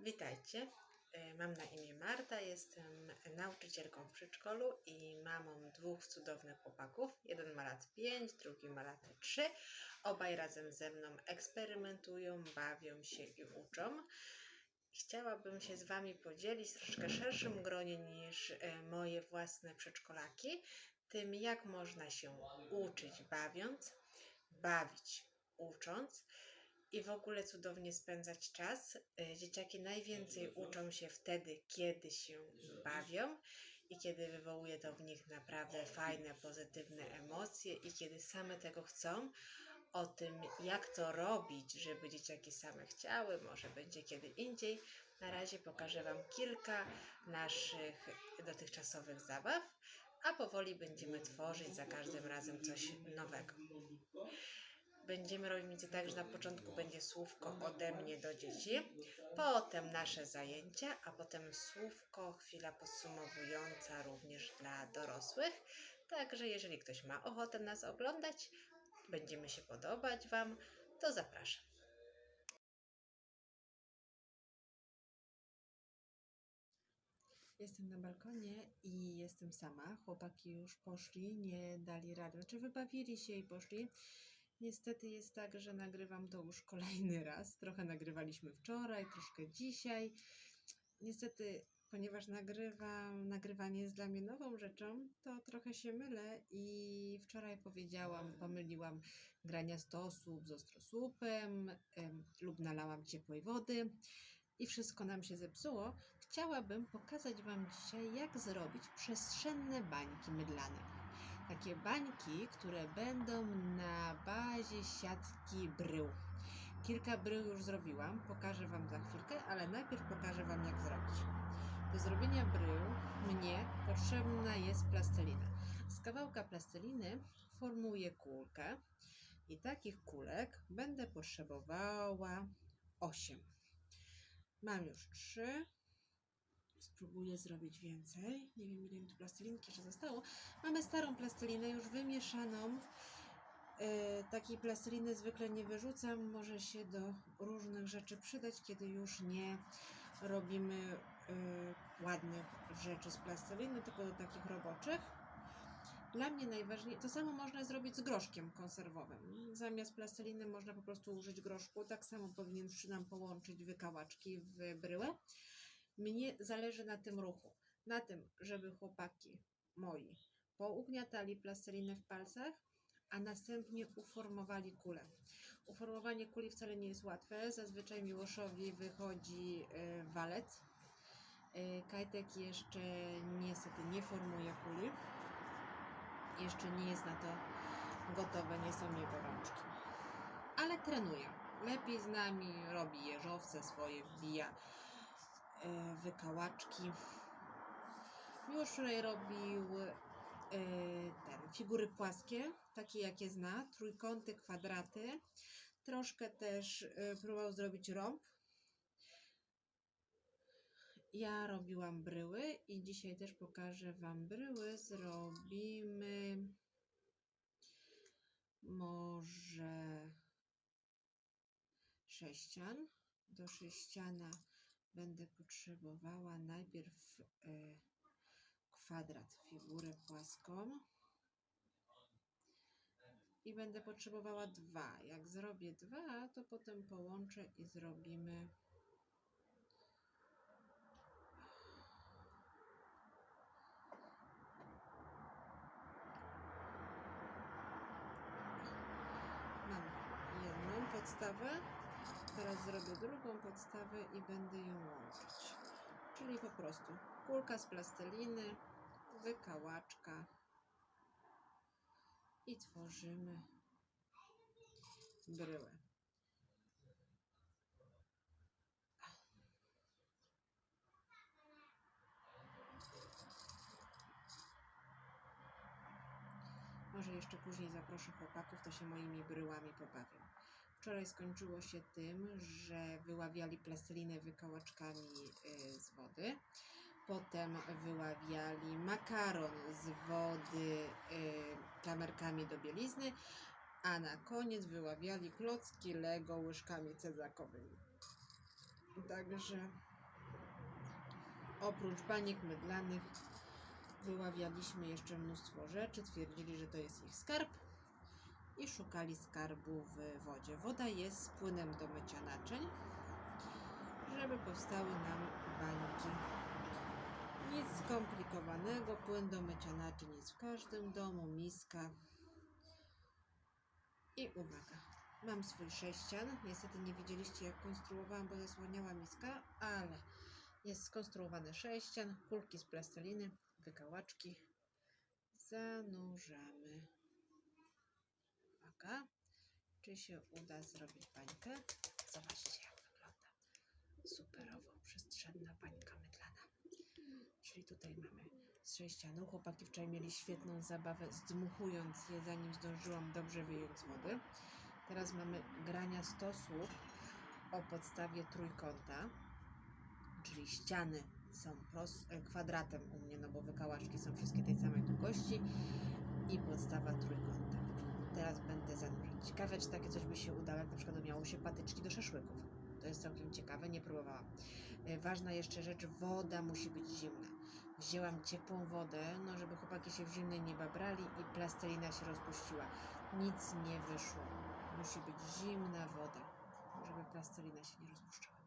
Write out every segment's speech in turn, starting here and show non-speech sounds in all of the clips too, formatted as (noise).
Witajcie. E, Mam na imię Marta, jestem nauczycielką w przedszkolu i mamą dwóch cudownych chłopaków. Jeden ma lat 5, drugi ma lat 3. Obaj razem ze mną eksperymentują, bawią się i uczą. Chciałabym się z Wami podzielić w troszkę szerszym gronie niż e, moje własne przedszkolaki, tym jak można się uczyć bawiąc, bawić ucząc i w ogóle cudownie spędzać czas. Y, Dzieciaki najwięcej uczą się wtedy, kiedy się bawią i kiedy wywołuje to w nich naprawdę fajne, pozytywne emocje i kiedy same tego chcą. O tym, jak to robić, żeby dzieciaki same chciały, może będzie kiedy indziej. Na razie pokażę Wam kilka naszych dotychczasowych zabaw, a powoli będziemy tworzyć za każdym razem coś nowego. Będziemy robić tak, że na początku będzie słówko ode mnie do dzieci, potem nasze zajęcia, a potem słówko, chwila podsumowująca również dla dorosłych. Także jeżeli ktoś ma ochotę nas oglądać, będziemy się podobać Wam, to zapraszam. Jestem na balkonie i jestem sama. Chłopaki już poszli, nie dali rady. Znaczy wybawili się i poszli. Niestety jest tak, że nagrywam to już kolejny raz. Trochę nagrywaliśmy wczoraj, troszkę dzisiaj. Niestety, ponieważ nagrywam, nagrywanie jest dla mnie nową rzeczą, to trochę się mylę i wczoraj powiedziałam, pomyliłam grania stosów z ostrosłupem em, lub nalałam ciepłej wody i wszystko nam się zepsuło. Chciałabym pokazać Wam dzisiaj, jak zrobić przestrzenne bańki mydlane. Takie bańki, które będą na bazie siatki brył. Kilka brył już zrobiłam, pokażę Wam za chwilkę, ale najpierw pokażę Wam, jak zrobić. Do zrobienia brył mnie potrzebna jest plastelina. Z kawałka plasteliny formuję kulkę i takich kulek będę potrzebowała 8. Mam już 3. Spróbuję zrobić więcej. Nie wiem, ile mi tu plastelinki jeszcze zostało. Mamy starą plastelinę, już wymieszaną. E, takiej plasteliny zwykle nie wyrzucam. Może się do różnych rzeczy przydać, kiedy już nie robimy e, ładnych rzeczy z plasteliny, tylko do takich roboczych. Dla mnie najważniejsze, to samo można zrobić z groszkiem konserwowym. Zamiast plasteliny można po prostu użyć groszku. Tak samo powinien nam połączyć wykałaczki w bryłę. Mnie zależy na tym ruchu, na tym, żeby chłopaki moi pougniatali plastelinę w palcach, a następnie uformowali kulę. Uformowanie kuli wcale nie jest łatwe. Zazwyczaj Miłoszowi wychodzi y, walec. Y, Kajtek jeszcze niestety nie formuje kuli. Jeszcze nie jest na to gotowe, nie są jego rączki. Ale trenuje. Lepiej z nami, robi jeżowce swoje, wbija wykałaczki. Miłosz wczoraj robił e, ten, figury płaskie, takie jakie zna, trójkąty, kwadraty. Troszkę też e, próbował zrobić rąb. Ja robiłam bryły i dzisiaj też pokażę Wam bryły. Zrobimy może sześcian. Do sześciana będę potrzebowała najpierw e, kwadrat, figurę płaską. I będę potrzebowała dwa. Jak zrobię dwa, to potem połączę i zrobimy Mam jedną podstawę, zrobię drugą podstawę i będę ją łączyć. Czyli po prostu kulka z plasteliny, wykałaczka i tworzymy bryłę. Może jeszcze później zaproszę chłopaków, to się moimi bryłami pobawią. Wczoraj skończyło się tym, że wyławiali plastelinę wykałaczkami y, z wody. Potem wyławiali makaron z wody y, klamerkami do bielizny, a na koniec wyławiali klocki Lego łyżkami cezakowymi. Także Oprócz baniek mydlanych wyławialiśmy jeszcze mnóstwo rzeczy. Twierdzili, że to jest ich skarb i szukali skarbu w wodzie. Woda jest płynem do mycia naczyń, żeby powstały nam bańki. Nic skomplikowanego, płyn do mycia naczyń jest w każdym domu, miska. I uwaga, mam swój sześcian. Niestety nie widzieliście jak konstruowałam, bo zasłaniała miska, ale jest skonstruowany sześcian, kulki z plasteliny, wykałaczki. Zanurzamy. Uwaga, czy się uda zrobić bańkę? Zobaczcie jak wygląda. Superowo przestrzenna bańka mydlana. Czyli tutaj mamy z sześcianu. Chłopaki wczoraj mieli świetną zabawę zdmuchując je, zanim zdążyłam dobrze wyjąć z wody. Teraz mamy grania 100 słup o podstawie trójkąta, czyli ściany są pros- e, kwadratem u mnie, no bo wykałaczki są wszystkie tej samej długości i podstawa trójkąta. Teraz będę zanurzać. Ciekawe, czy takie coś by się udało, jak na przykład miało się patyczki do szaszłyków. To jest całkiem ciekawe, nie próbowałam. E, Ważna jeszcze rzecz, woda musi być zimna. Wzięłam ciepłą wodę, no żeby chłopaki się w zimnej nie babrali i plastelina się rozpuściła. Nic nie wyszło. Musi być zimna woda, żeby plastelina się nie rozpuszczała.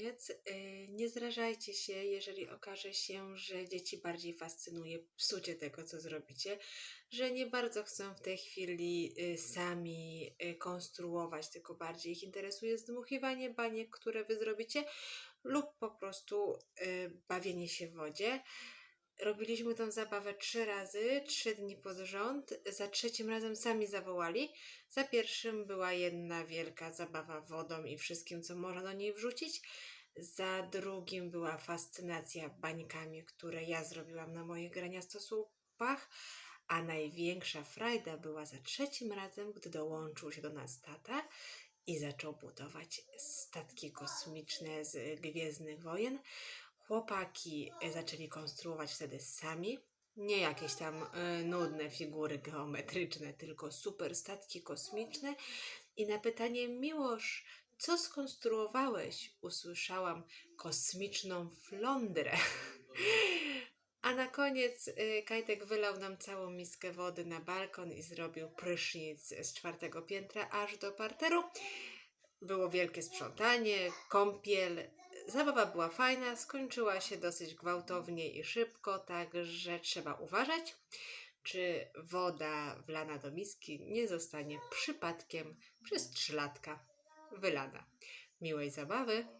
Koniec, y, nie zrażajcie się, jeżeli okaże się, że dzieci bardziej fascynuje psucie tego, co zrobicie, że nie bardzo chcą w tej chwili y, sami y, konstruować, tylko bardziej ich interesuje zdmuchiwanie baniek, które wy zrobicie, lub po prostu bawienie się w wodzie. Robiliśmy tą zabawę trzy razy, trzy dni pod rząd. Za trzecim razem sami zawołali. Za pierwszym była jedna wielka zabawa wodą i wszystkim, co można do niej wrzucić. Za drugim była fascynacja bańkami, które ja zrobiłam na moich graniastosłupach. A największa frajda była za trzecim razem, gdy dołączył się do nas tata i zaczął budować statki kosmiczne z Gwiezdnych Wojen. Chłopaki e, zaczęli konstruować wtedy sami. Nie jakieś tam e, nudne figury geometryczne, tylko super statki kosmiczne. I na pytanie Miłosz, co skonstruowałeś? Usłyszałam kosmiczną flądrę. (laughs) A na koniec y, Kajtek wylał nam całą miskę wody na balkon i zrobił prysznic z czwartego piętra aż do parteru. Było wielkie sprzątanie, kąpiel. Zabawa była fajna, skończyła się dosyć gwałtownie i szybko, także trzeba uważać, czy woda wlana do miski nie zostanie przypadkiem przez trzylatka wylana. Miłej zabawy!